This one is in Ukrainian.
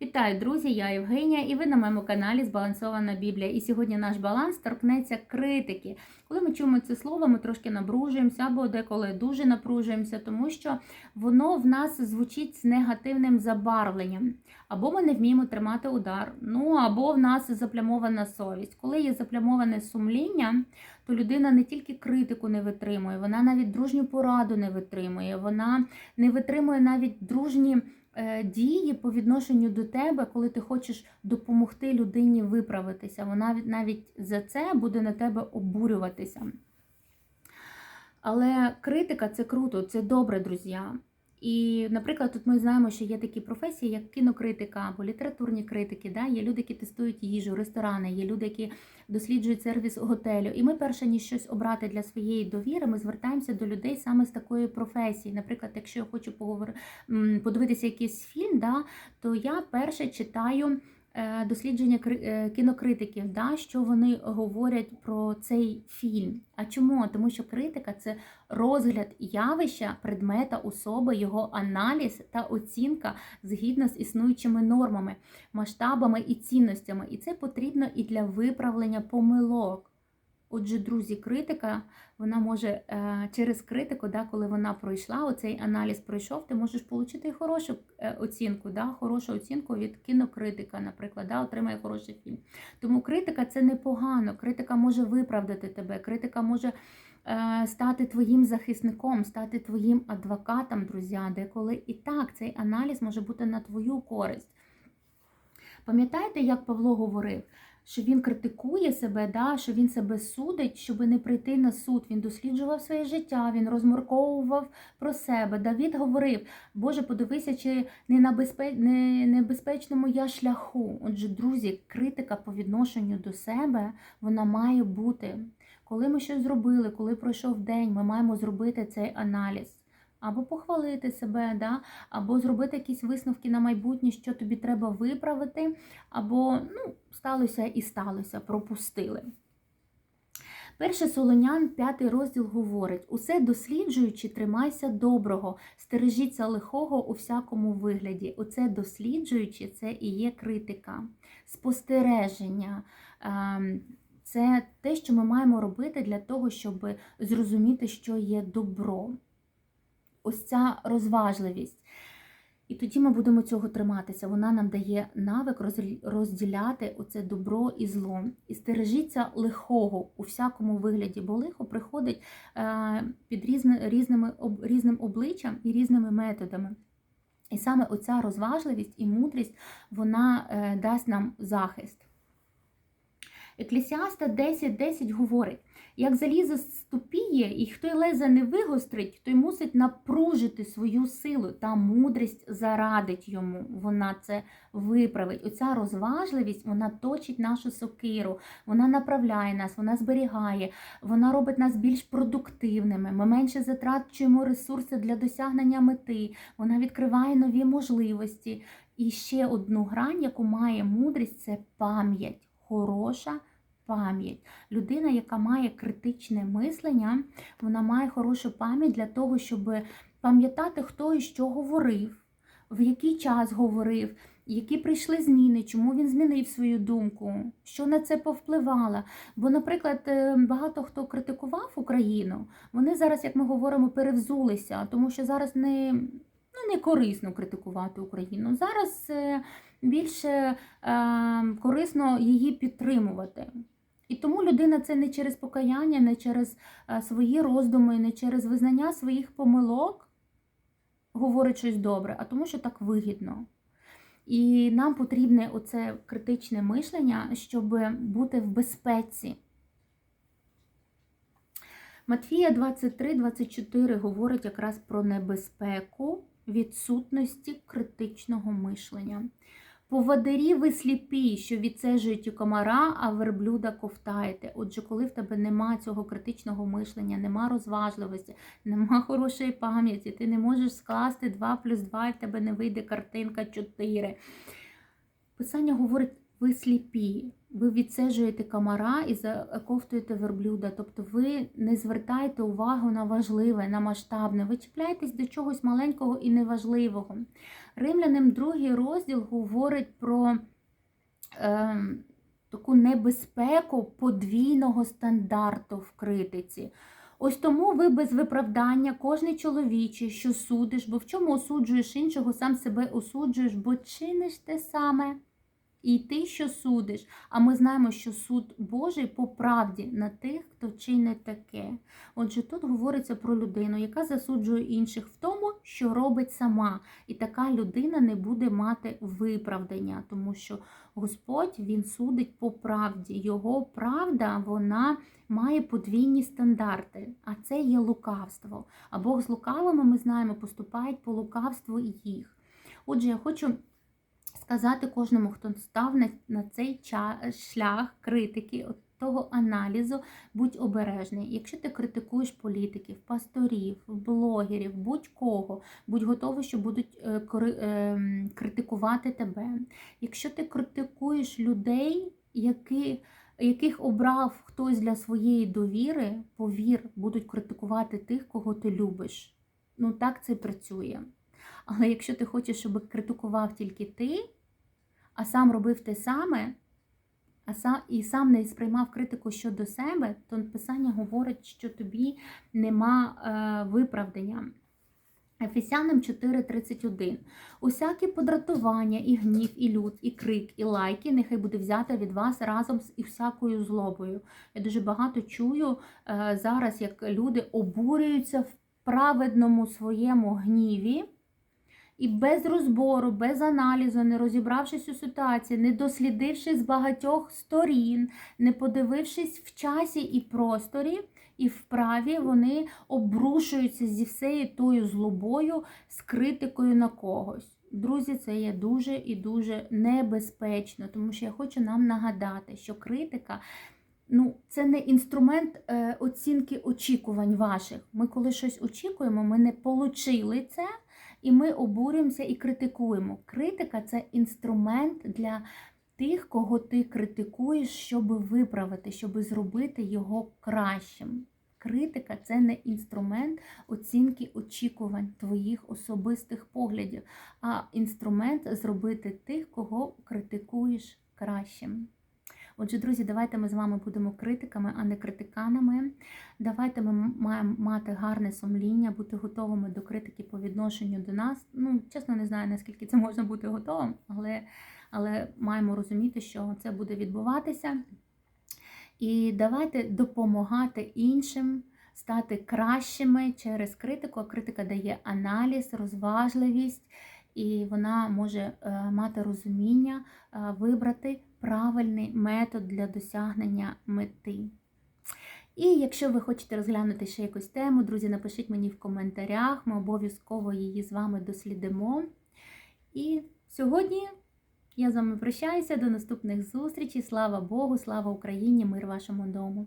Вітаю, друзі! Я Євгенія, і ви на моєму каналі Збалансована Біблія. І сьогодні наш баланс торкнеться критики. Коли ми чуємо це слово, ми трошки напружуємося або деколи дуже напружуємося, тому що воно в нас звучить з негативним забарвленням. Або ми не вміємо тримати удар, ну або в нас заплямована совість. Коли є заплямоване сумління, то людина не тільки критику не витримує, вона навіть дружню пораду не витримує, вона не витримує навіть дружні дії по відношенню до тебе, коли ти хочеш допомогти людині виправитися. Вона навіть за це буде на тебе обурюватися. Але критика це круто, це добре, друзі. І, наприклад, тут ми знаємо, що є такі професії, як кінокритика або літературні критики. Да? Є люди, які тестують їжу, ресторани, є люди, які досліджують сервіс готелю. І ми, перше ніж щось обрати для своєї довіри, ми звертаємося до людей саме з такої професії. Наприклад, якщо я хочу подивитися якийсь фільм, да, то я перше читаю. Е, Дослідження е, кінокритиків, да, що вони говорять про цей фільм. А чому? Тому що критика це розгляд явища, предмета, особи, його аналіз та оцінка згідно з існуючими нормами, масштабами і цінностями. І це потрібно і для виправлення помилок. Отже, друзі, критика, вона може е, через критику, да, коли вона пройшла, оцей аналіз пройшов, ти можеш отримати хорошу е, оцінку, да, хорошу оцінку від кінокритика, наприклад, да, отримає хороший фільм. Тому критика це непогано. Критика може виправдати тебе, критика може е, стати твоїм захисником, стати твоїм адвокатом, друзі, деколи і так цей аналіз може бути на твою користь. Пам'ятаєте, як Павло говорив, що він критикує себе, да, що він себе судить, щоб не прийти на суд. Він досліджував своє життя, він розмірковував про себе. Давід говорив: Боже, подивися, чи не на безпе... не небезпечному я шляху. Отже, друзі, критика по відношенню до себе вона має бути. Коли ми щось зробили, коли пройшов день, ми маємо зробити цей аналіз. Або похвалити себе, да? або зробити якісь висновки на майбутнє, що тобі треба виправити, або ну, сталося і сталося, пропустили. Перше Солонян, п'ятий розділ говорить: усе досліджуючи, тримайся доброго, стережіться лихого у всякому вигляді. Оце досліджуючи, це і є критика, спостереження. ем, Це те, що ми маємо робити для того, щоб зрозуміти, що є добро. Ось ця розважливість. І тоді ми будемо цього триматися. Вона нам дає навик розділяти оце добро і зло. І стережіться лихого у всякому вигляді, бо лихо приходить е, під різними, різним обличчям і різними методами. І саме оця розважливість і мудрість вона е, дасть нам захист. Еклесіаста 10.10 говорить, як залізо ступіє, і хто леза не вигострить, той мусить напружити свою силу, та мудрість зарадить йому. Вона це виправить. Оця розважливість вона точить нашу сокиру, вона направляє нас, вона зберігає, вона робить нас більш продуктивними. Ми менше затрачуємо ресурси для досягнення мети, вона відкриває нові можливості. І ще одну грань, яку має мудрість, це пам'ять. Хороша пам'ять. Людина, яка має критичне мислення, вона має хорошу пам'ять для того, щоб пам'ятати, хто і що говорив, в який час говорив, які прийшли зміни, чому він змінив свою думку, що на це повпливало. Бо, наприклад, е, багато хто критикував Україну, вони зараз, як ми говоримо, перевзулися, тому що зараз не, ну, не корисно критикувати Україну. Зараз е, більше е, корисно її підтримувати. І тому людина це не через покаяння, не через е, свої роздуми, не через визнання своїх помилок говорить щось добре, а тому, що так вигідно. І нам потрібне оце критичне мишлення, щоб бути в безпеці. Матфія 23-24 говорить якраз про небезпеку відсутності критичного мишлення. Поводирі ви сліпі, що відсежують комара, а верблюда ковтаєте. Отже, коли в тебе нема цього критичного мишлення, нема розважливості, нема хорошої пам'яті, ти не можеш скласти 2 плюс 2, і в тебе не вийде картинка 4. Писання говорить, ви сліпі, ви відсежуєте комара і заковтуєте верблюда. Тобто ви не звертаєте увагу на важливе, на масштабне, ви чіпляєтесь до чогось маленького і неважливого. Римлянам другий розділ говорить про е, таку небезпеку подвійного стандарту в критиці. Ось тому ви без виправдання, кожний чоловічий, що судиш, бо в чому осуджуєш іншого, сам себе осуджуєш, бо чиниш те саме. І ти, що судиш, а ми знаємо, що суд Божий по правді на тих, хто чинить таке. Отже, тут говориться про людину, яка засуджує інших в тому, що робить сама. І така людина не буде мати виправдання, тому що Господь Він судить по правді. Його правда, вона має подвійні стандарти, а це є лукавство. А Бог з лукавими, ми знаємо, поступають по лукавству їх. Отже, я хочу сказати кожному, хто став на, на цей шлях критики, того аналізу, будь обережний. Якщо ти критикуєш політиків, пасторів, блогерів, будь-кого, будь готовий, що будуть е, ем, критикувати тебе. Якщо ти критикуєш людей, які, яких обрав хтось для своєї довіри, повір, будуть критикувати тих, кого ти любиш. Ну так це працює. Але якщо ти хочеш, щоб критикував тільки ти, а сам робив те саме, а сам, і сам не сприймав критику щодо себе, то Писання говорить, що тобі нема е, виправдання. Ефесянам 4:31. Усяке подратування, і гнів, і люд, і крик, і лайки нехай буде взято від вас разом з і всякою злобою. Я дуже багато чую е, зараз, як люди обурюються в праведному своєму гніві. І без розбору, без аналізу, не розібравшись у ситуації, не дослідивши з багатьох сторін, не подивившись в часі і просторі, і вправі, вони обрушуються зі всією тою злобою з критикою на когось. Друзі, це є дуже і дуже небезпечно, тому що я хочу нам нагадати, що критика. Ну, це не інструмент е, оцінки очікувань ваших. Ми коли щось очікуємо, ми не получили це, і ми обурюємося і критикуємо. Критика це інструмент для тих, кого ти критикуєш, щоб виправити, щоб зробити його кращим. Критика це не інструмент оцінки очікувань твоїх особистих поглядів, а інструмент зробити тих, кого критикуєш кращим. Отже, друзі, давайте ми з вами будемо критиками, а не критиканами. Давайте ми маємо мати гарне сумління, бути готовими до критики по відношенню до нас. Ну, чесно, не знаю, наскільки це можна бути готовим, але, але маємо розуміти, що це буде відбуватися. І давайте допомагати іншим. Стати кращими через критику. Критика дає аналіз, розважливість, і вона може е, мати розуміння, е, вибрати правильний метод для досягнення мети. І якщо ви хочете розглянути ще якусь тему, друзі, напишіть мені в коментарях, ми обов'язково її з вами дослідимо. І сьогодні я з вами прощаюся до наступних зустрічей. Слава Богу, слава Україні, мир вашому дому!